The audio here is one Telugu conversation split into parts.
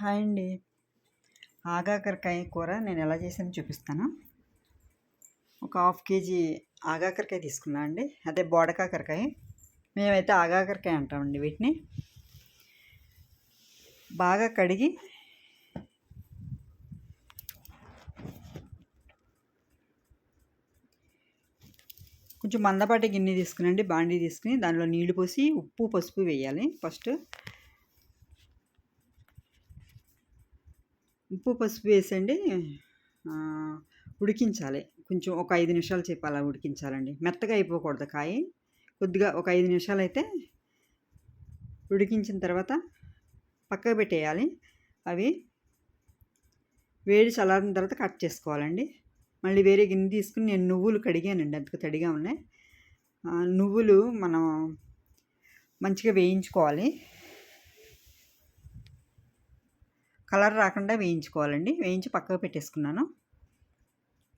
హాయ్ అండి. ఆగాకరకాయ కూర నేను ఎలా చేసానో చూపిస్తాను. ఒక హాఫ్ కేజీ ఆగాకరకాయ తీసుకున్నా అండి. అదే బోడకాకరకాయ. మేమైతే ఆగాకరకాయ అంటామండి వీటిని. బాగా కడిగి కొంచెం మందపాటి గిన్నె తీసుకునండి బాండీ తీసుకుని దానిలో నీళ్ళు పోసి ఉప్పు పసుపు వేయాలి ఫస్ట్. ఉప్పు పసుపు వేసండి ఉడికించాలి. కొంచెం ఒక ఐదు నిమిషాలు చెప్పి అలా ఉడికించాలండి. మెత్తగా అయిపోకూడదు కాయ. కొద్దిగా ఒక ఐదు నిమిషాలు అయితే ఉడికించిన తర్వాత పక్కకు పెట్టేయాలి. అవి వేడి చల్లారిన తర్వాత కట్ చేసుకోవాలండి. మళ్ళీ వేరే గిన్నె తీసుకుని నేను నువ్వులు కడిగానండి. అందుకు తడిగా ఉన్నాయి. నువ్వులు మనం మంచిగా వేయించుకోవాలి. కలర్ రాకుండా వేయించుకోవాలండి. వేయించి పక్కకు పెట్టేసుకున్నాను.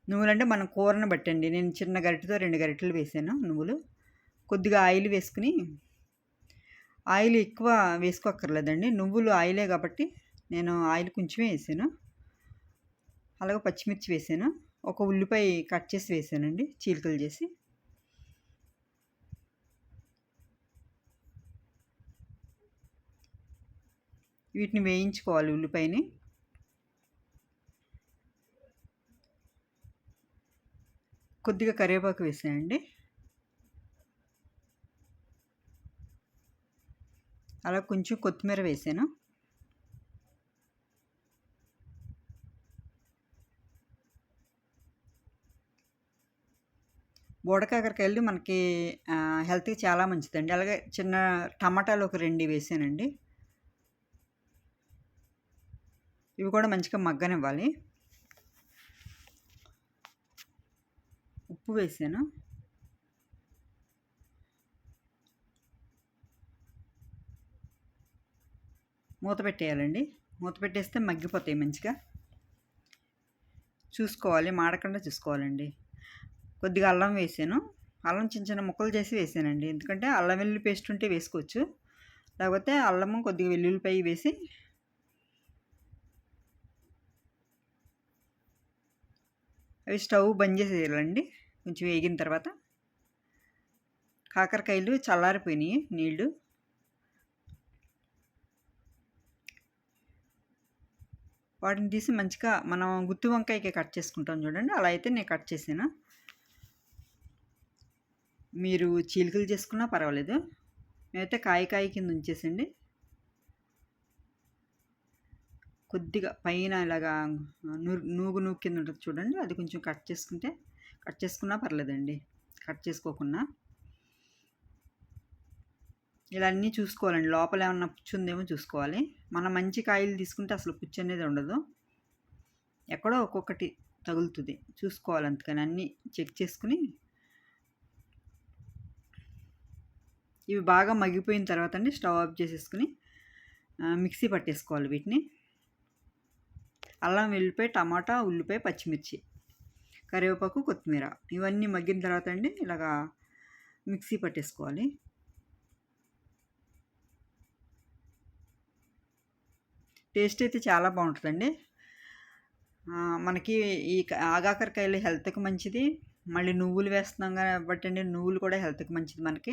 నువ్వులంటే మన కూరను బట్టండి. నేను చిన్న గరిటెతో రెండు గరిటెలు వేసాను నువ్వులు. కొద్దిగా ఆయిల్ వేసుకుని ఆయిల్ ఎక్కువ వేసుకోక్కర్లేదండి. నువ్వులు ఆయిలే కాబట్టి నేను ఆయిల్ కొంచెమే వేసాను. అలాగే పచ్చిమిర్చి వేసాను. ఒక ఉల్లిపాయ కట్ చేసి వేసానండి. చీలికలు చేసి. వీటిని వేయించుకోవాలి ఉల్లిపాయని. కొద్దిగా కరివేపాకు వేసేయండి. అలా కొంచెం కొత్తిమీర వేసాను. బోడకాకరకాయలు మనకి హెల్త్కి చాలా మంచిదండి. అలాగే చిన్న టమాటాలు ఒక రెండు వేసానండి. ఇవి కూడా మంచిగా మగ్గనివ్వాలి. ఉప్పు వేసాను. మూత పెట్టేయాలండి. మూత పెట్టేస్తే మగ్గిపోతాయి మంచిగా. చూసుకోవాలి మాడకుండా చూసుకోవాలండి. కొద్దిగా అల్లం వేసాను. అల్లం చిన్న చిన్న ముక్కలు చేసి వేసానండి. ఎందుకంటే అల్లం వెల్లుల్లి పేస్ట్ ఉంటే వేసుకోవచ్చు. లేకపోతే అల్లము కొద్దిగా వెల్లుల్లిపాయ వేసి అవి స్టవ్ బంద్ చేసేయాలండి. కొంచెం వేగిన తర్వాత కాకరకాయలు చల్లారిపోయినాయి నీళ్ళు వాటిని తీసి మంచిగా మనం గుత్తి వంకాయకి కట్ చేసుకుంటాం చూడండి. అలా అయితే నేను కట్ చేసాను మీరు చీలికలు చేసుకున్నా పర్వాలేదు. మేమైతే కాయ కాయ కింద ఉంచేసండి. కొద్దిగా పైన ఇలాగా నూగు నూగు కింద ఉంటుంది చూడండి. అది కొంచెం కట్ చేసుకుంటే కట్ చేసుకున్నా పర్లేదండి. కట్ చేసుకోకుండా ఇలా అన్నీ చూసుకోవాలండి. లోపల ఏమన్నా పుచ్చు ఉందేమో చూసుకోవాలి. మనం మంచి కాయలు తీసుకుంటే అసలు పుచ్చు అనేది ఉండదు. ఎక్కడో ఒక్కొక్కటి తగులుతుంది. చూసుకోవాలి అందుకని అన్నీ చెక్ చేసుకుని ఇవి బాగా మగ్గిపోయిన తర్వాత అండి స్టవ్ ఆఫ్ చేసేసుకుని మిక్సీ పట్టేసుకోవాలి వీటిని. అల్లం వెల్లిపాయ టమాటా ఉల్లిపాయ పచ్చిమిర్చి కరివేపాకు కొత్తిమీర. ఇవన్నీ మగ్గిన తర్వాత అండి ఇలాగా మిక్సీ పట్టేసుకోవాలి. టేస్ట్ అయితే చాలా బాగుంటుందండి. మనకి ఈ ఆగాకరకాయలు హెల్త్కి మంచిది. మళ్ళీ నువ్వులు వేస్తున్నాం కాబట్టి అండి నువ్వులు కూడా హెల్త్కి మంచిది మనకి.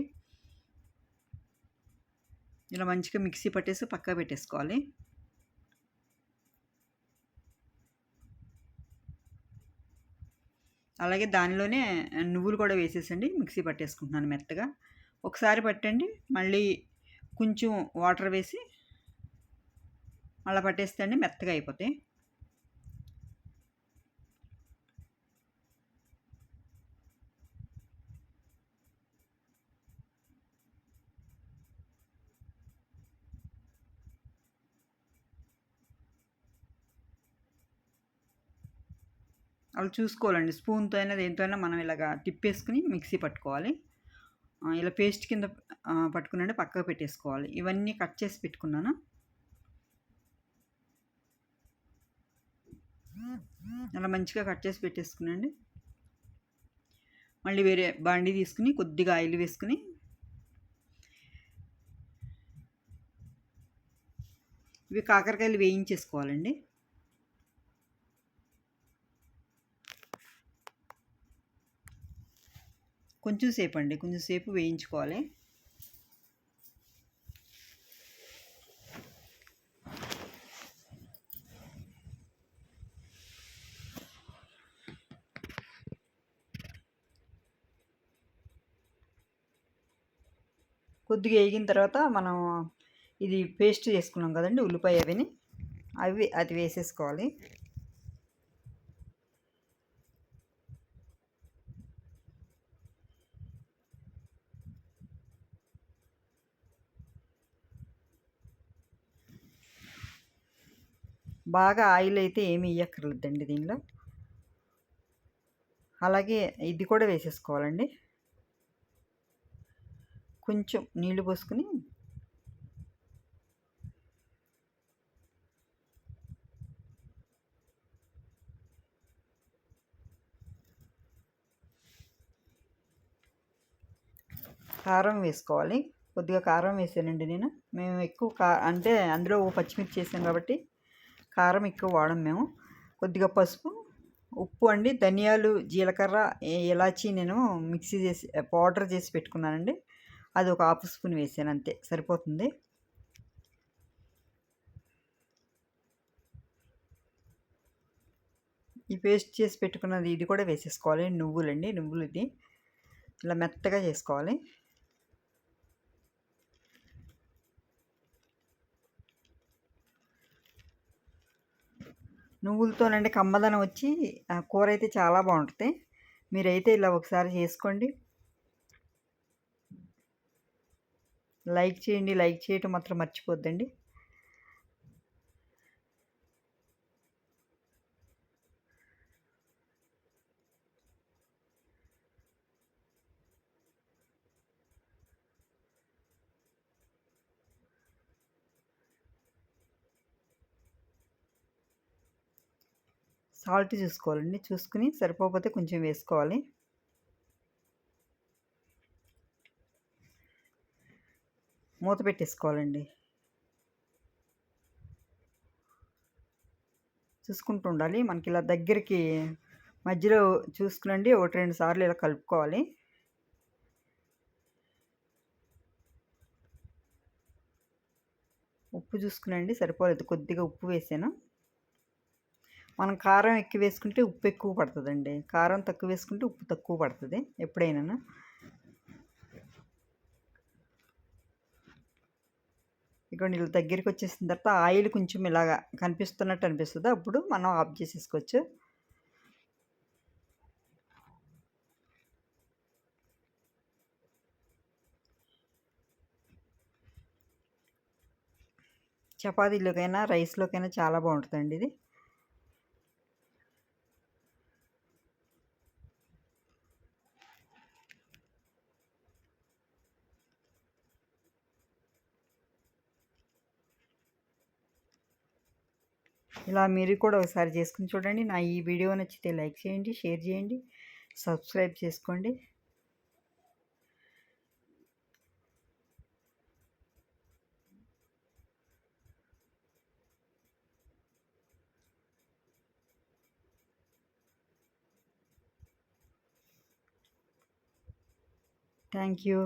ఇలా మంచిగా మిక్సీ పట్టేసి పక్కా పెట్టేసుకోవాలి. అలాగే దానిలోనే నువ్వులు కూడా వేసేసండి. మిక్సీ పట్టేసుకుంటున్నాను మెత్తగా. ఒకసారి పట్టండి. మళ్ళీ కొంచెం వాటర్ వేసి మళ్ళీ పట్టేస్తే అండి మెత్తగా అయిపోతాయి. అలా చూసుకోవాలండి. స్పూన్తో అయినా దేంతో అయినా మనం ఇలాగా తిప్పేసుకుని మిక్సీ పట్టుకోవాలి. ఇలా పేస్ట్ కింద పట్టుకునండి పక్కకు పెట్టేసుకోవాలి. ఇవన్నీ కట్ చేసి పెట్టుకున్నాను. అలా మంచిగా కట్ చేసి పెట్టేసుకునండి మళ్ళీ వేరే బండి తీసుకుని కొద్దిగా ఆయిల్ వేసుకుని ఇవి కాకరకాయలు వేయించేసుకోవాలండి. కొంచెం సేపు అండి కొంచెం సేపు వేయించుకోవాలి. కొద్దిగా వేగిన తర్వాత మనం ఇది పేస్ట్ చేసుకున్నాం కదండి ఉల్లిపాయ అవిని అవి అది వేసేసుకోవాలి. బాగా ఆయిల్ అయితే ఏమి ఇవ్వక్కర్లేదండి దీనిలో. అలాగే ఇది కూడా వేసేసుకోవాలండి. కొంచెం నీళ్ళు పోసుకుని కారం వేసుకోవాలి. కొద్దిగా కారం వేసానండి నేను. మేము ఎక్కువ కా అంటే అందులో పచ్చిమిర్చి వేసాం కాబట్టి కారం ఎక్కువ వాడం మేము. కొద్దిగా పసుపు ఉప్పు అండి ధనియాలు జీలకర్ర ఇలాచీ నేను మిక్సీ చేసి పౌడర్ చేసి పెట్టుకున్నానండి. అది ఒక హాఫ్ స్పూన్ వేసాను అంతే సరిపోతుంది. ఈ పేస్ట్ చేసి పెట్టుకున్నది ఇది కూడా వేసేసుకోవాలి నువ్వులండి నువ్వులు ఇది. ఇలా మెత్తగా చేసుకోవాలి. నువ్వులతోనండి కమ్మదనం వచ్చి కూర అయితే చాలా బాగుంటుంది. మీరైతే ఇలా ఒకసారి చేసుకోండి. లైక్ చేయండి. లైక్ చేయటం మాత్రం మర్చిపోద్దండి. సాల్ట్ చూసుకోవాలండి. చూసుకుని సరిపోకపోతే కొంచెం వేసుకోవాలి. మూత పెట్టేసుకోవాలండి. చూసుకుంటూ ఉండాలి. మనకి ఇలా దగ్గరికి మధ్యలో చూసుకునండి. ఒకటి రెండు సార్లు ఇలా కలుపుకోవాలి. ఉప్పు చూసుకునండి. సరిపోలేదు. కొద్దిగా ఉప్పు వేసాను. మనం కారం ఎక్కువ వేసుకుంటే ఉప్పు ఎక్కువ పడుతుందండి. కారం తక్కువ వేసుకుంటే ఉప్పు తక్కువ పడుతుంది ఎప్పుడైనా ఇక్కడ నీళ్ళు దగ్గరికి వచ్చేసిన తర్వాత ఆయిల్ కొంచెం ఇలాగా కనిపిస్తున్నట్టు అనిపిస్తుంది. అప్పుడు మనం ఆఫ్ చేసేసుకోవచ్చు. చపాతీలోకైనా రైస్లోకైనా చాలా బాగుంటుందండి ఇది. ఇలా మీరు కూడా ఒకసారి చేసుకుని చూడండి. నా ఈ వీడియో నచ్చితే లైక్ చేయండి షేర్ చేయండి సబ్స్క్రైబ్ చేసుకోండి. Thank you